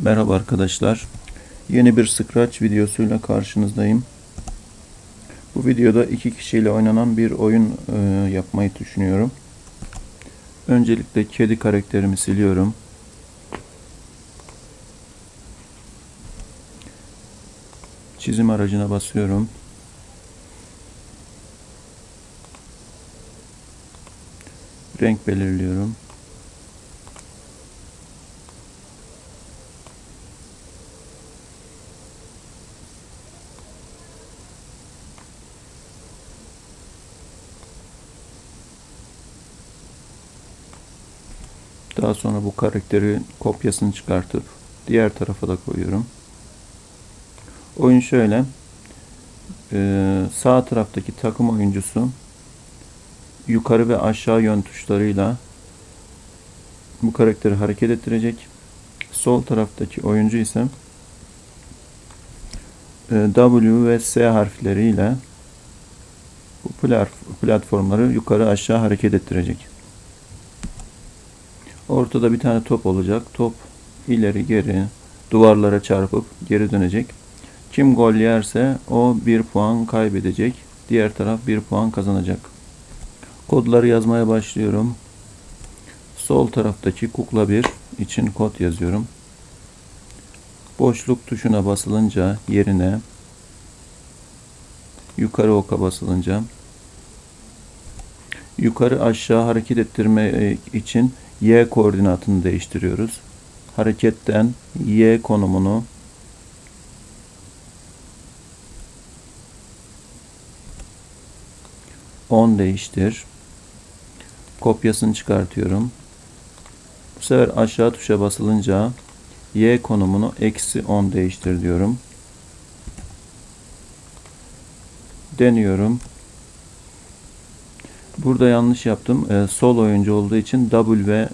Merhaba arkadaşlar. Yeni bir Scratch videosuyla karşınızdayım. Bu videoda iki kişiyle oynanan bir oyun e, yapmayı düşünüyorum. Öncelikle kedi karakterimi siliyorum. Çizim aracına basıyorum. Renk belirliyorum. Daha sonra bu karakterin kopyasını çıkartıp diğer tarafa da koyuyorum. Oyun şöyle. Ee, sağ taraftaki takım oyuncusu yukarı ve aşağı yön tuşlarıyla bu karakteri hareket ettirecek. Sol taraftaki oyuncu ise e, W ve S harfleriyle bu plat- platformları yukarı aşağı hareket ettirecek. Ortada bir tane top olacak. Top ileri geri duvarlara çarpıp geri dönecek. Kim gol yerse o bir puan kaybedecek. Diğer taraf bir puan kazanacak. Kodları yazmaya başlıyorum. Sol taraftaki kukla 1 için kod yazıyorum. Boşluk tuşuna basılınca yerine yukarı oka basılınca yukarı aşağı hareket ettirme için y koordinatını değiştiriyoruz. Hareketten y konumunu on değiştir. Kopyasını çıkartıyorum. Bu sefer aşağı tuşa basılınca y konumunu eksi 10 değiştir diyorum. Deniyorum. Burada yanlış yaptım. Ee, sol oyuncu olduğu için W ve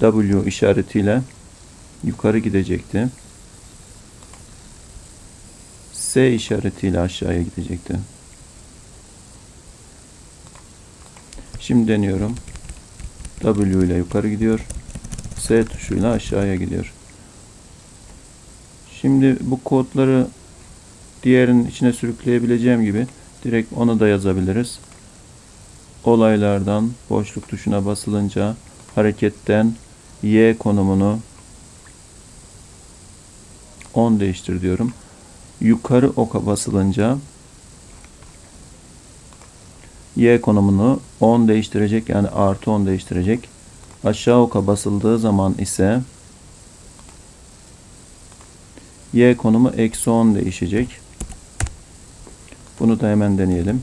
W işaretiyle yukarı gidecekti. S işaretiyle aşağıya gidecekti. Şimdi deniyorum. W ile yukarı gidiyor. S tuşuyla aşağıya gidiyor. Şimdi bu kodları diğerinin içine sürükleyebileceğim gibi direkt onu da yazabiliriz. Olaylardan boşluk tuşuna basılınca hareketten Y konumunu 10 değiştir diyorum. Yukarı oka basılınca Y konumunu 10 değiştirecek yani artı 10 değiştirecek. Aşağı oka basıldığı zaman ise Y konumu eksi 10 değişecek. Bunu da hemen deneyelim.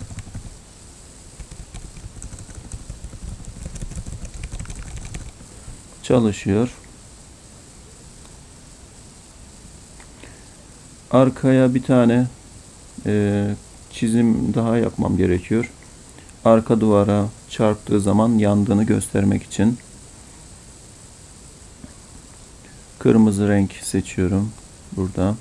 Çalışıyor. Arkaya bir tane e, çizim daha yapmam gerekiyor. Arka duvara çarptığı zaman yandığını göstermek için kırmızı renk seçiyorum burada.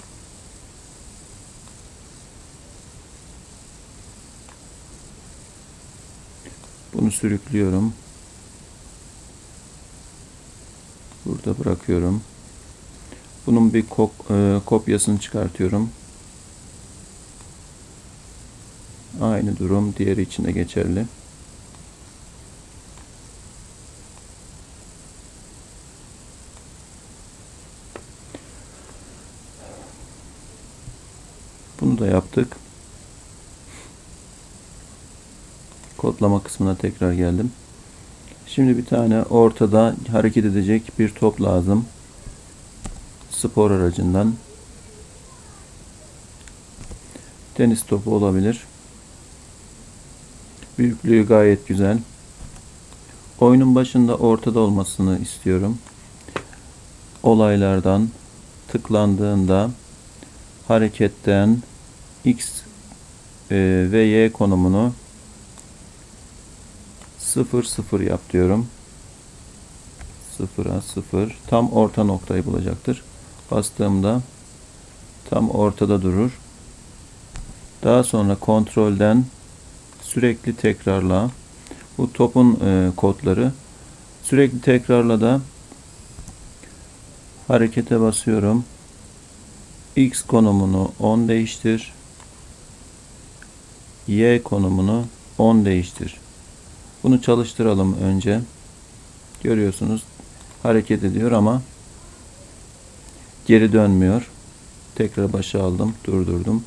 Bunu sürüklüyorum. Burada bırakıyorum. Bunun bir kop, e, kopyasını çıkartıyorum. Aynı durum diğeri için de geçerli. Bunu da yaptık. Kodlama kısmına tekrar geldim. Şimdi bir tane ortada hareket edecek bir top lazım. Spor aracından. Tenis topu olabilir. Büyüklüğü gayet güzel. Oyunun başında ortada olmasını istiyorum. Olaylardan tıklandığında hareketten X e, ve Y konumunu 0 0 yap diyorum. 0'a 0 tam orta noktayı bulacaktır. Bastığımda tam ortada durur. Daha sonra kontrolden sürekli tekrarla bu topun e, kodları sürekli tekrarla da Harekete basıyorum. X konumunu 10 değiştir. Y konumunu 10 değiştir. Bunu çalıştıralım önce. Görüyorsunuz hareket ediyor ama geri dönmüyor. Tekrar başa aldım, durdurdum.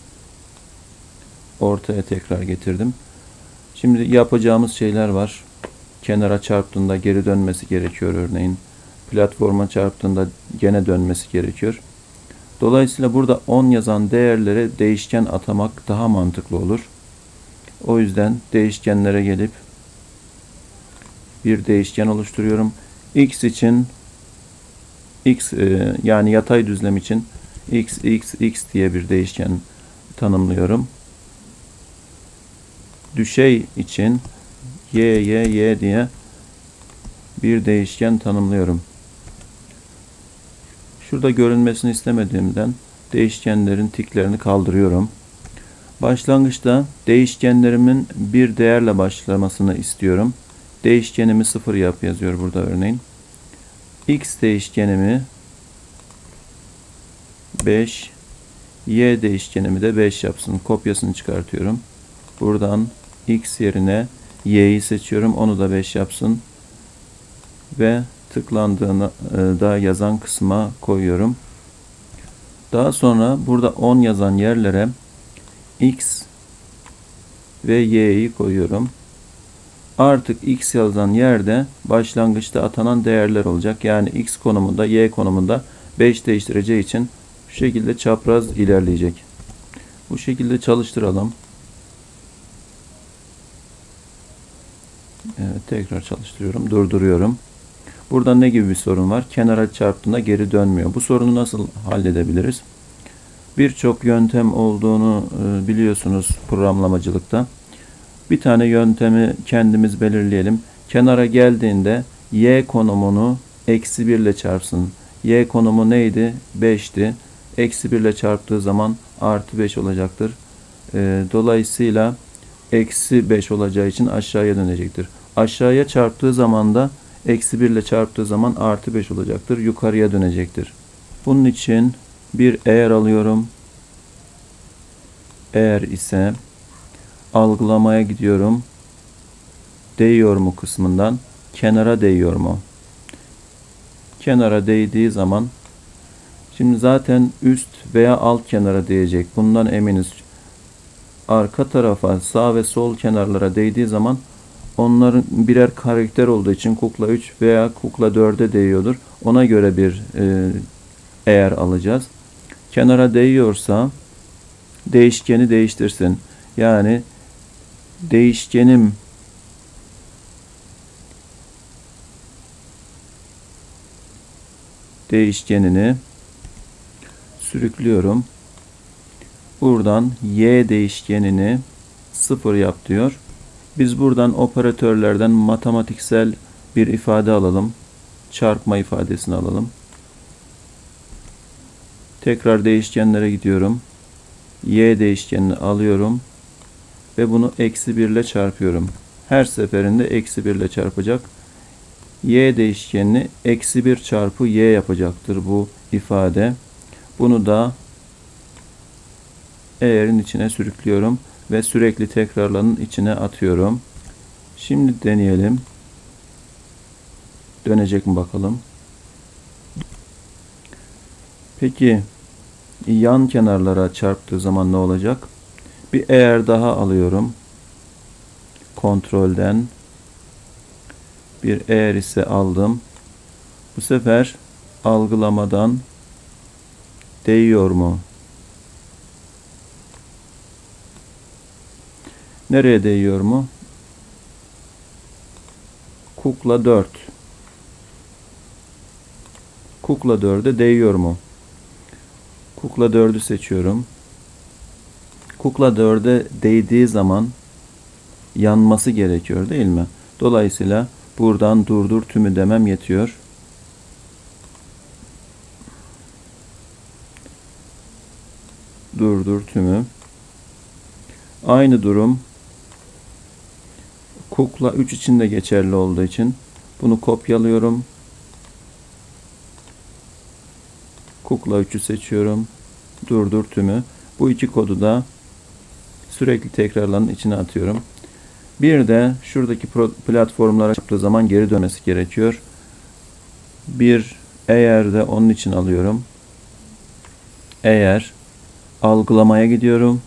Ortaya tekrar getirdim. Şimdi yapacağımız şeyler var. Kenara çarptığında geri dönmesi gerekiyor örneğin. Platforma çarptığında gene dönmesi gerekiyor. Dolayısıyla burada 10 yazan değerlere değişken atamak daha mantıklı olur. O yüzden değişkenlere gelip bir değişken oluşturuyorum. X için X e, yani yatay düzlem için X, X, X diye bir değişken tanımlıyorum. Düşey için Y, Y, Y diye bir değişken tanımlıyorum. Şurada görünmesini istemediğimden değişkenlerin tiklerini kaldırıyorum. Başlangıçta değişkenlerimin bir değerle başlamasını istiyorum. Değişkenimi 0 yap yazıyor burada örneğin. X değişkenimi 5 Y değişkenimi de 5 yapsın. Kopyasını çıkartıyorum. Buradan X yerine Y'yi seçiyorum. Onu da 5 yapsın. Ve tıklandığını e, da yazan kısma koyuyorum. Daha sonra burada 10 yazan yerlere X ve Y'yi koyuyorum. Artık X yazan yerde başlangıçta atanan değerler olacak. Yani X konumunda Y konumunda 5 değiştireceği için şu şekilde çapraz ilerleyecek. Bu şekilde çalıştıralım. Evet tekrar çalıştırıyorum. Durduruyorum. Burada ne gibi bir sorun var? Kenara çarptığında geri dönmüyor. Bu sorunu nasıl halledebiliriz? Birçok yöntem olduğunu e, biliyorsunuz programlamacılıkta. Bir tane yöntemi kendimiz belirleyelim. Kenara geldiğinde y konumunu eksi 1 ile çarpsın. y konumu neydi? 5'ti. Eksi 1 ile çarptığı zaman artı 5 olacaktır. E, dolayısıyla eksi 5 olacağı için aşağıya dönecektir. Aşağıya çarptığı zaman da eksi 1 ile çarptığı zaman artı 5 olacaktır. Yukarıya dönecektir. Bunun için bir eğer alıyorum. Eğer ise algılamaya gidiyorum. Değiyor mu kısmından kenara değiyor mu? Kenara değdiği zaman şimdi zaten üst veya alt kenara değecek. Bundan eminiz. Arka tarafa sağ ve sol kenarlara değdiği zaman onların birer karakter olduğu için kukla 3 veya kukla 4'e değiyordur. Ona göre bir e, eğer alacağız. Kenara değiyorsa değişkeni değiştirsin. Yani değişkenim değişkenini sürüklüyorum. Buradan y değişkenini sıfır yap diyor. Biz buradan operatörlerden matematiksel bir ifade alalım. Çarpma ifadesini alalım. Tekrar değişkenlere gidiyorum. Y değişkenini alıyorum. Ve bunu eksi 1 ile çarpıyorum. Her seferinde eksi 1 ile çarpacak. Y değişkenini eksi 1 çarpı Y yapacaktır bu ifade. Bunu da eğerin içine sürüklüyorum ve sürekli tekrarlanın içine atıyorum. Şimdi deneyelim. Dönecek mi bakalım. Peki yan kenarlara çarptığı zaman ne olacak? Bir eğer daha alıyorum. Kontrolden bir eğer ise aldım. Bu sefer algılamadan değiyor mu? Nereye değiyor mu? Kukla 4. Kukla 4'e değiyor mu? Kukla 4'ü seçiyorum. Kukla 4'e değdiği zaman yanması gerekiyor değil mi? Dolayısıyla buradan durdur tümü demem yetiyor. Durdur tümü. Aynı durum kukla 3 için de geçerli olduğu için bunu kopyalıyorum. Kukla 3'ü seçiyorum. Durdur tümü. Bu iki kodu da sürekli tekrarlanın içine atıyorum. Bir de şuradaki platformlara yaptığı zaman geri dönmesi gerekiyor. Bir eğer de onun için alıyorum. Eğer algılamaya gidiyorum.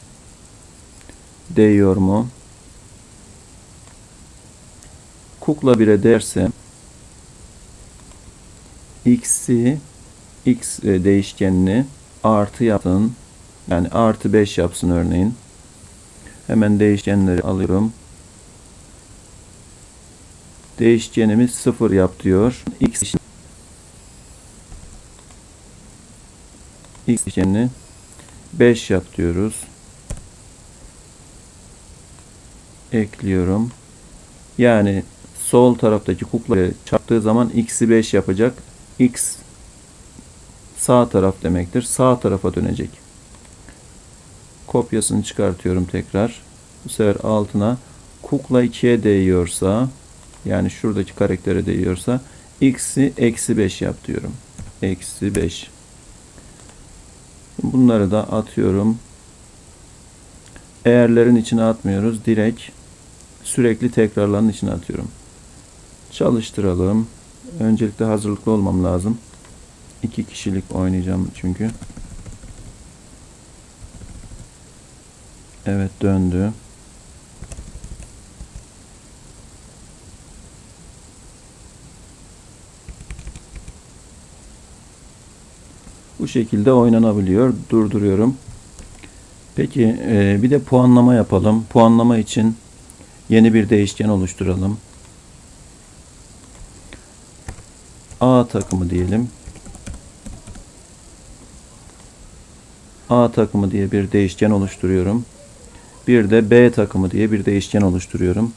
Değiyor mu? Kukla 1'e derse x'i x e, değişkenini artı yapsın. Yani artı 5 yapsın örneğin. Hemen değişkenleri alıyorum. Değişkenimiz 0 yap diyor. X X değişkenini 5 yap diyoruz. Ekliyorum. Yani sol taraftaki kuklayı çarptığı zaman x'i 5 yapacak. X sağ taraf demektir. Sağ tarafa dönecek. Kopyasını çıkartıyorum tekrar. Bu sefer altına kukla 2'ye değiyorsa yani şuradaki karaktere değiyorsa x'i eksi 5 yap diyorum. Eksi 5. Bunları da atıyorum. Eğerlerin içine atmıyoruz. Direkt sürekli tekrarların içine atıyorum. Çalıştıralım. Öncelikle hazırlıklı olmam lazım. İki kişilik oynayacağım çünkü. Evet döndü. Bu şekilde oynanabiliyor. Durduruyorum. Peki e, bir de puanlama yapalım. Puanlama için yeni bir değişken oluşturalım. A takımı diyelim. A takımı diye bir değişken oluşturuyorum. Bir de B takımı diye bir değişken oluşturuyorum.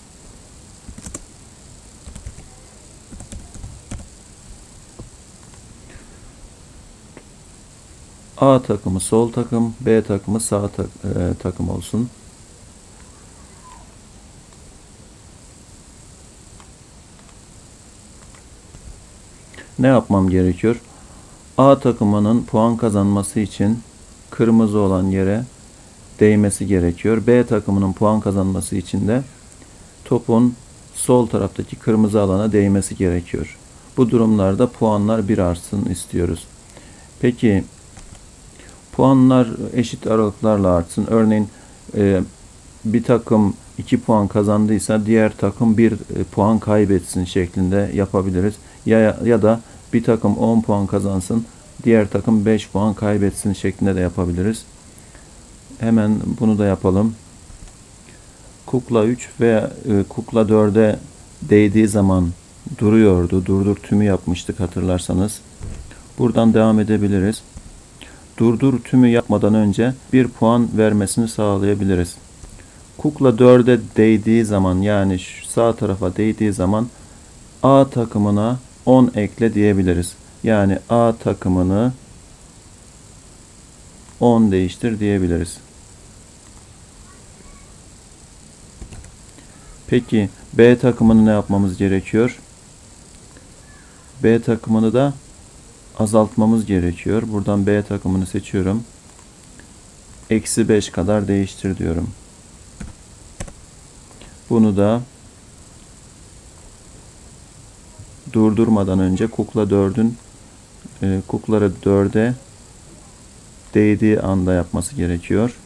A takımı sol takım, B takımı sağ tak, e, takım olsun. Ne yapmam gerekiyor? A takımının puan kazanması için kırmızı olan yere değmesi gerekiyor. B takımının puan kazanması için de topun sol taraftaki kırmızı alana değmesi gerekiyor. Bu durumlarda puanlar bir artsın istiyoruz. Peki puanlar eşit aralıklarla artsın. Örneğin e, bir takım 2 puan kazandıysa diğer takım 1 puan kaybetsin şeklinde yapabiliriz. Ya, ya da bir takım 10 puan kazansın, diğer takım 5 puan kaybetsin şeklinde de yapabiliriz. Hemen bunu da yapalım. Kukla 3 ve e, kukla 4'e değdiği zaman duruyordu. Durdur tümü yapmıştık hatırlarsanız. Buradan devam edebiliriz. Durdur tümü yapmadan önce bir puan vermesini sağlayabiliriz. Kukla 4'e değdiği zaman yani sağ tarafa değdiği zaman A takımına 10 ekle diyebiliriz. Yani A takımını 10 değiştir diyebiliriz. Peki B takımını ne yapmamız gerekiyor? B takımını da azaltmamız gerekiyor. Buradan B takımını seçiyorum. Eksi 5 kadar değiştir diyorum. Bunu da durdurmadan önce kukla 4'ün e, kuklara 4'e değdiği anda yapması gerekiyor.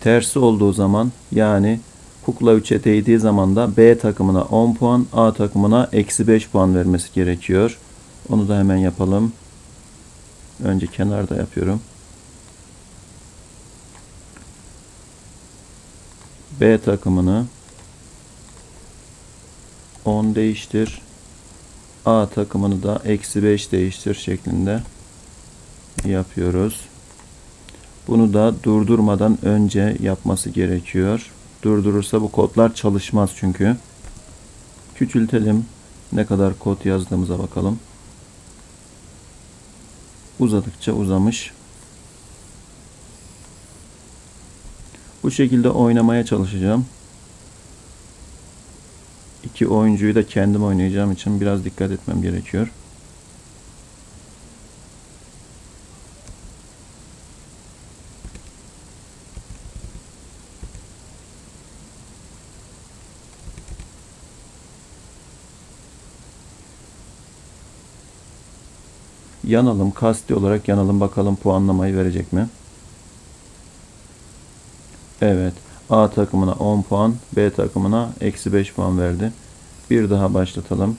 Tersi olduğu zaman yani kukla 3'e değdiği zaman da B takımına 10 puan, A takımına eksi 5 puan vermesi gerekiyor. Onu da hemen yapalım. Önce kenarda yapıyorum. B takımını 10 değiştir. A takımını da eksi 5 değiştir şeklinde yapıyoruz. Bunu da durdurmadan önce yapması gerekiyor. Durdurursa bu kodlar çalışmaz çünkü. Küçültelim. Ne kadar kod yazdığımıza bakalım. Uzadıkça uzamış. Bu şekilde oynamaya çalışacağım. İki oyuncuyu da kendim oynayacağım için biraz dikkat etmem gerekiyor. Yanalım. Kasti olarak yanalım. Bakalım puanlamayı verecek mi? Evet. A takımına 10 puan. B takımına eksi 5 puan verdi. Bir daha başlatalım.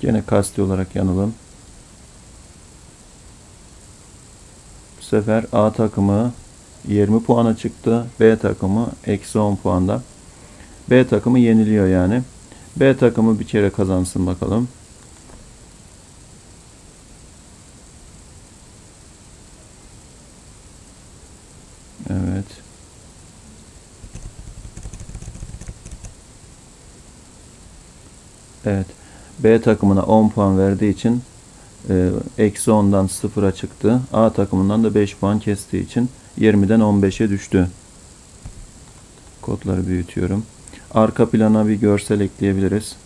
Gene kasti olarak yanalım. Sefer A takımı 20 puana çıktı. B takımı eksi 10 puanda. B takımı yeniliyor yani. B takımı bir kere kazansın bakalım. Evet. Evet. B takımına 10 puan verdiği için eksi 10'dan 0'a çıktı. A takımından da 5 puan kestiği için 20'den 15'e düştü. Kodları büyütüyorum. Arka plana bir görsel ekleyebiliriz.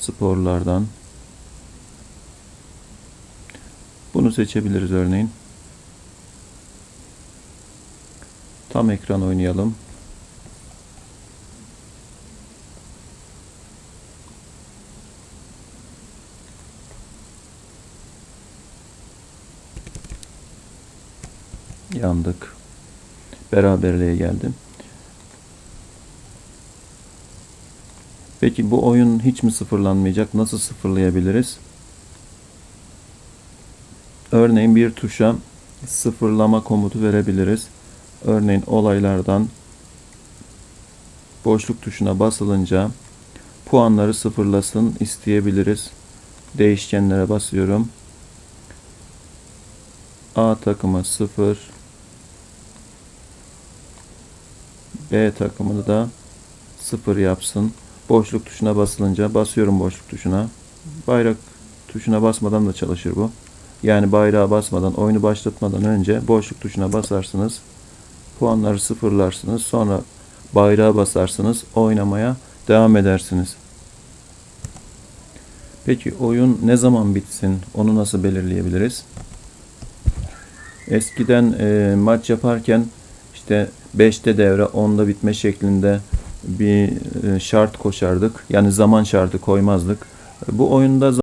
Sporlardan. Bunu seçebiliriz örneğin. Tam ekran oynayalım. Yandık. Beraberliğe geldim. Peki bu oyun hiç mi sıfırlanmayacak? Nasıl sıfırlayabiliriz? Örneğin bir tuşa sıfırlama komutu verebiliriz. Örneğin olaylardan boşluk tuşuna basılınca puanları sıfırlasın isteyebiliriz. Değişkenlere basıyorum. A takımı 0 B takımını da 0 yapsın. Boşluk tuşuna basılınca basıyorum boşluk tuşuna. Bayrak tuşuna basmadan da çalışır bu. Yani bayrağa basmadan, oyunu başlatmadan önce boşluk tuşuna basarsınız. Puanları sıfırlarsınız. Sonra bayrağa basarsınız. Oynamaya devam edersiniz. Peki oyun ne zaman bitsin? Onu nasıl belirleyebiliriz? Eskiden e, maç yaparken işte 5'te devre 10'da bitme şeklinde bir e, şart koşardık. Yani zaman şartı koymazdık. Bu oyunda